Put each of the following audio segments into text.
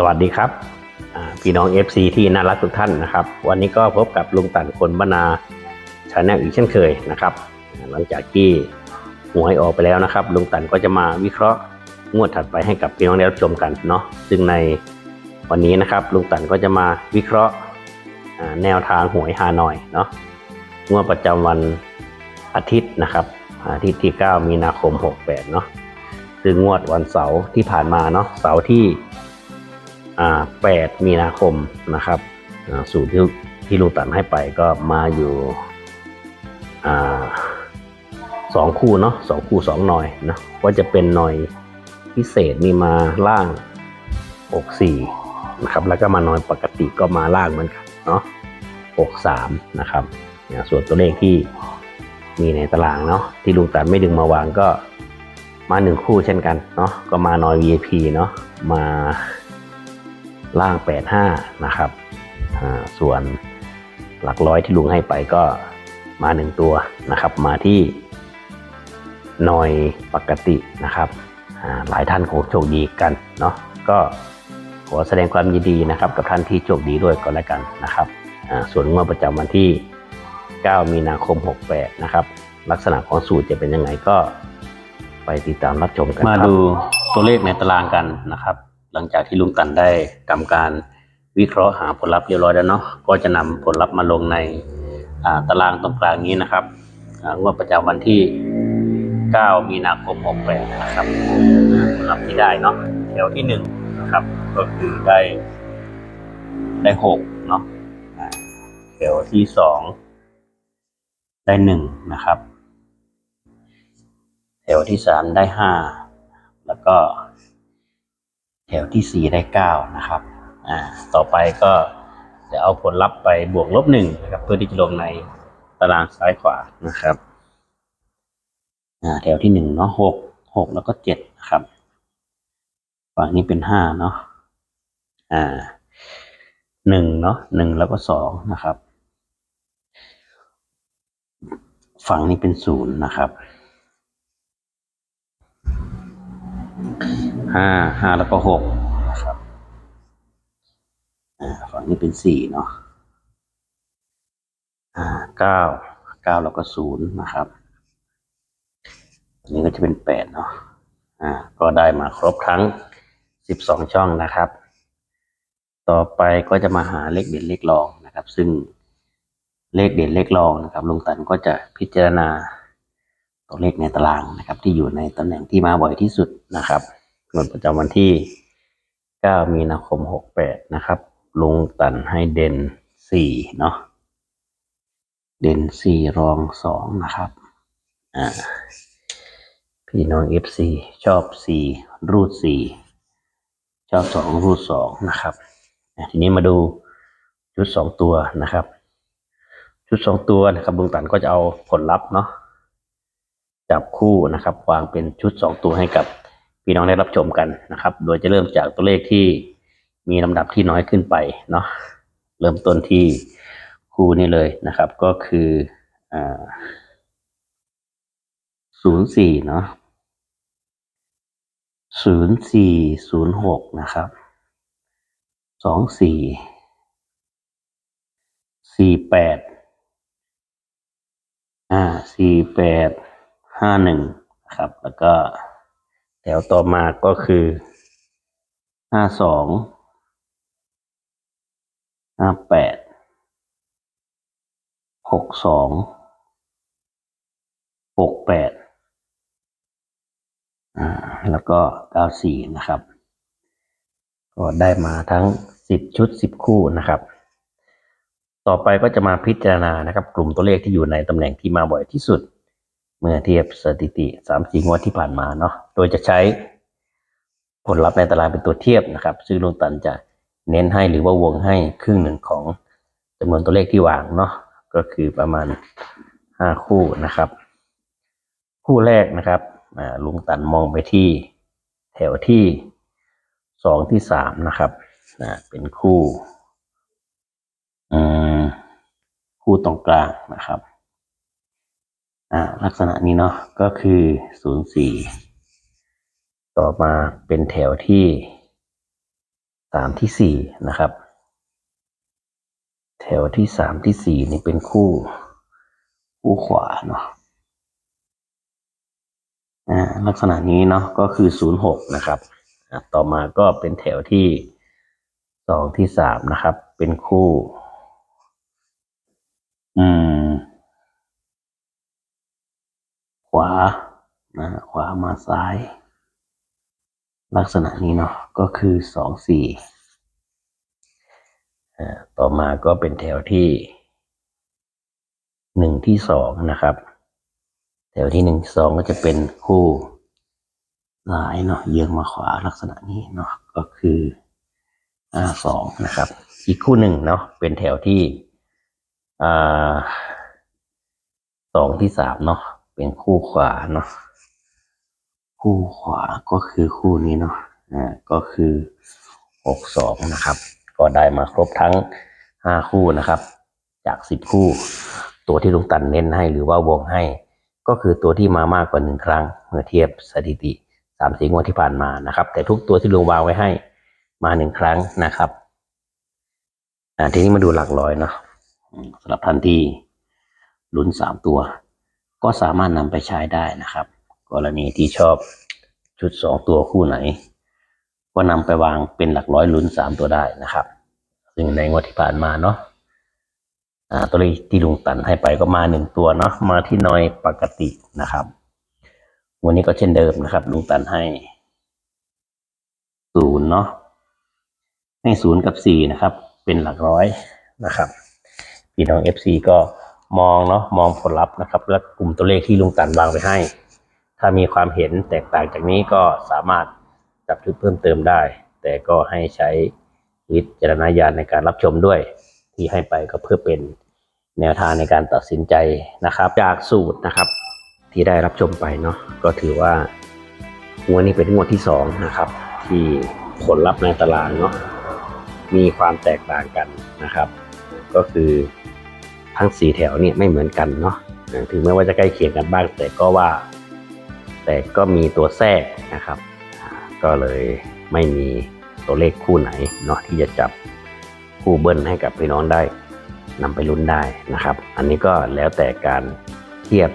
สวัสดีครับพี่น้อง FC ที่น่ารักทุกท่านนะครับ วันนี้ก็พบกับลุงตันคนบรรณาชาแนลอีกเช่นเคยนะครับ หลังจากที่หวยออกไปแล้วนะครับ ลุงตันก็จะมาวิเคราะห์งวดถัดไปให้กับพี่น้องได้รับชมกันเนาะซึ่งในวันนี้นะครับ ลุงตันก็จะมาวิเคราะห์แนวทางหวยฮานอยเนาะงวดประจำวันอาทิตย์นะครับ อาทิตย์ที่ 9 มีนาคม 68เนาะซึ่งงวดวันเสาร์ที่ผ่านมาเนาะเสาร์ที่ 8 มีนาคมนะครับสูตรที่ที่ลุงตันให้ไปก็มาอยู่สองคู่เนาะสองคู่สองหน่อยนะว่าจะเป็นหน่อยพิเศษนี่มาล่างอกสี่นะครับ แล้วก็มาหน่อยปกติก็มาล่างเหมือนกันเนาะอกสามนะครับนะส่วนตัวเลขที่มีในตารางเนาะที่ลุงตันไม่ดึงมาวางก็มาหนึ่งคู่เช่นกันเนาะก็มาหน่อย VIP เนาะมา ล่าง 85 นะครับส่วนหลักร้อยที่ลุงให้ไปก็มาหนึ่งตัวนะครับ มาที่หน่อยปกตินะครับหลายท่านคงโชคดีกันเนาะก็ขอแสดงความยินดีนะครับกับท่านที่โชคดีด้วยก็แล้วกันนะครับส่วนงวดประจำวันที่ 9 มีนาคม 68 นะครับ ลักษณะของสูตรจะเป็นยังไงก็ไปติดตามรับชมกันมาดูตัวเลขในตารางกันนะครับ หลังจากที่ลุงตันได้ทำการวิเคราะห์หาผลลัพธ์เรียบร้อยแล้วเนาะก็จะนำผลลัพธ์มาลงในตารางตรงกลางนี้นะครับงวดประจำวันที่ 9 มีนาคม68นะครับผลลัพธ์ที่ได้เนาะแถวที่1นะครับก็คือได้ได้6เนาะแถวที่ 2 ได้1นะครับแถวที่ 3 ได้ 5 แล้วก็ แถวที่ 4 ได้ 9 นะครับ อ่า ต่อไปก็จะเอาผลลัพธ์ไปบวกลบหนึ่งนะครับ เพื่อที่จะลงในตารางซ้ายขวานะครับ อ่า แถวที่หนึ่งเนาะหกหกแล้วก็เจ็ดนะครับ ฝั่งนี้เป็นห้าเนาะ อ่าหนึ่งเนาะหนึ่งแล้วก็สองนะครับ ฝั่งนี้เป็นศูนย์นะครับ ห้าห้าแล้วก็หกนะครับอ่าฝั่งนี้เป็นสี่เนาะอ่าเก้าเก้าแล้วก็ศูนย์นะครับอันนี้ก็จะเป็นแปดเนาะอ่า ก็ได้มาครบทั้งสิบสองช่องนะครับ ต่อไปก็จะมาหาเลขเด่นเลขรองนะครับ ซึ่งเลขเด่นเลขรองนะครับลุงตันก็จะพิจารณา ตัวเลขในตารางนะครับ ที่อยู่ในตำแหน่งที่มาบ่อยที่สุดนะครับงวดประจำวันที่ 9 มีนาคม 68 นะครับ ลุงตันให้เด่น 4 เนาะเด่น 4 รอง 2 นะครับอ่าพี่น้อง FC ชอบ 4 รูด 4 ชอบ 2 รูด 2 นะครับ ทีนี้มาดูชุด 2 ตัวนะครับ ชุด 2 ตัวนะครับลุงตันก็จะเอาผลลัพธ์เนาะ จับคู่นะครับ วางเป็นชุด 2 ตัวให้กับพี่น้องได้รับชมกันนะครับ โดยจะเริ่มจากตัวเลขที่มีลำดับที่น้อยขึ้นไปเนาะเริ่มต้นที่คู่นี้เลยนะครับ ก็คืออ่าศูนย์สี่เนาะศูนย์สี่ศูนย์หกนะครับสองสี่สี่แปดอ่าสี่แปด ห้าหนึ่งครับ แล้วก็แถวต่อมาก็คือห้าสองห้าแปดหกสองหกแปดอ่าแล้วก็เก้าสี่นะครับ ก็ได้มาทั้งสิบชุดสิบคู่นะครับ ต่อไปก็จะมาพิจารณานะครับ กลุ่มตัวเลขที่อยู่ในตำแหน่งที่มาบ่อยที่สุด เมื่อเทียบสถิติสามสี่งวดที่ผ่านมาเนาะ โดยจะใช้ผลลัพธ์ในตารางเป็นตัวเทียบนะครับ ซึ่งลุงตันจะเน้นให้หรือว่าวงให้ครึ่งหนึ่งของจำนวนตัวเลขที่วางเนาะ ก็คือประมาณห้าคู่นะครับ คู่แรกนะครับลุงตันมองไปที่แถวที่สองที่สามนะครับเป็นคู่คู่ตรงกลางนะครับ อ่าลักษณะนี้เนาะก็คือศูนย์สี่ต่อมาเป็นแถวที่สามที่สี่นะครับ แถวที่สามที่สี่นี่เป็นคู่ คู่ขวาเนาะอ่าลักษณะนี้เนาะก็คือศูนย์หกนะครับต่อมาก็เป็นแถวที่สองที่สามนะครับ เป็นคู่ อืมานะขวามาซ้าย ลักษณะนี้เนาะก็คือสองสี่อ่าต่อมาก็เป็นแถวที่หนึ่งที่สองนะครับ แถวที่หนึ่งสองก็จะเป็นคู่ซ้ายเนาะเยื้องมาขวาลักษณะนี้เนาะก็คืออ่าสองนะครับ อีกคู่หนึ่งเนาะเป็นแถวที่อ่าสองที่สามเนาะ เป็นคู่ขวาเนาะคู่ขวาก็คือคู่นี้เนาะอ่าก็คือหกสองนะครับ ก็ได้มาครบทั้งห้าคู่นะครับ จากสิบคู่ ตัวที่ลุงตันเน้นให้หรือว่าวงให้ ก็คือตัวที่มามากกว่าหนึ่งครั้ง เมื่อเทียบสถิติสามสี่งวดที่ผ่านมานะครับ แต่ทุกตัวที่ลุงวางไว้ให้มาหนึ่งครั้งนะครับอ่าทีนี้มาดูหลักร้อยเนาะสำหรับท่านที่ลุ้นสามตัว ก็สามารถนำไปใช้ได้นะครับ กรณีที่ชอบชุดสองตัวคู่ไหน ก็นำไปวางเป็นหลักร้อยลุ้นสามตัวได้นะครับ ซึ่งในงวดที่ผ่านมาเนาะตัวเลขที่ลุงตันให้ไปก็มาหนึ่งตัวเนาะมาที่น้อยปกตินะครับ วันนี้ก็เช่นเดิมนะครับ ลุงตันให้ศูนย์เนาะให้ศูนย์กับสี่นะครับ เป็นหลักร้อยนะครับพี่น้องเอฟซีก็ มองเนาะมองผลลัพธ์นะครับ และกลุ่มตัวเลขที่ลุงตันวางไปให้ ถ้ามีความเห็นแตกต่างจากนี้ก็สามารถจับชุดเพิ่มเติมได้ แต่ก็ให้ใช้วิจารณญาณในการรับชมด้วย ที่ให้ไปก็เพื่อเป็นแนวทางในการตัดสินใจนะครับ จากสูตรนะครับ ที่ได้รับชมไปเนาะก็ถือว่างวดนี้เป็นงวดที่สองนะครับ ที่ผลลัพธ์ในตารางเนาะมีความแตกต่างกันนะครับ ก็คือ ทั้งสีแถวเนี่ยไม่เหมือนกันเนาะถึงแม้ว่าจะใกล้เคียงกันบ้าง แต่ก็ว่า แต่ก็มีตัวแทรกนะครับ ก็เลยไม่มีตัวเลขคู่ไหนเนาะที่จะจับคู่เบิ้ลให้กับพี่น้องได้นำไปลุ้นได้นะครับ อันนี้ก็แล้วแต่การเทียบ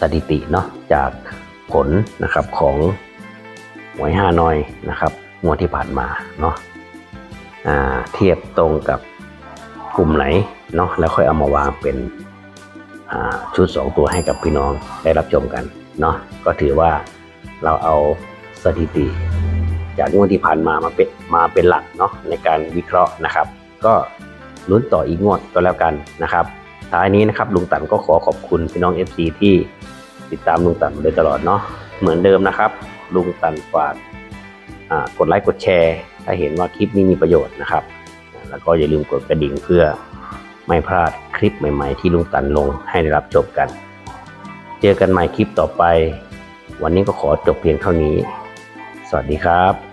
สถิติเนาะจากผลนะครับของหวยห้าน้อยนะครับงวดที่ผ่านมาเนาะเทียบตรงกับ กลุ่มไหนเนาะแล้วค่อยเอามาวางเป็นชุด 2 ตัวให้กับพี่น้องได้รับชมกันเนาะก็ถือว่าเราเอาสถิติ จากงวดที่ผ่านมามาเป็นมาเป็นหลักเนาะในการวิเคราะห์นะครับ ก็ลุ้นต่ออีกงวดก็แล้วกันนะครับท้ายนี้นะครับลุงตันก็ขอขอบคุณพี่น้อง FC ที่ติดตามลุงตันมาโดยตลอดเนาะเหมือนเดิมนะครับ ลุงตันฝากกดไลค์กดแชร์ ถ้าเห็นว่าคลิปนี้มีประโยชน์นะครับ แล้วก็อย่าลืมกดกระดิ่งเพื่อไม่พลาดคลิปใหม่ ๆ ที่ลุงตันลงให้ได้รับชมกัน เจอกันใหม่คลิปต่อไป วันนี้ก็ขอจบเพียงเท่านี้ สวัสดีครับ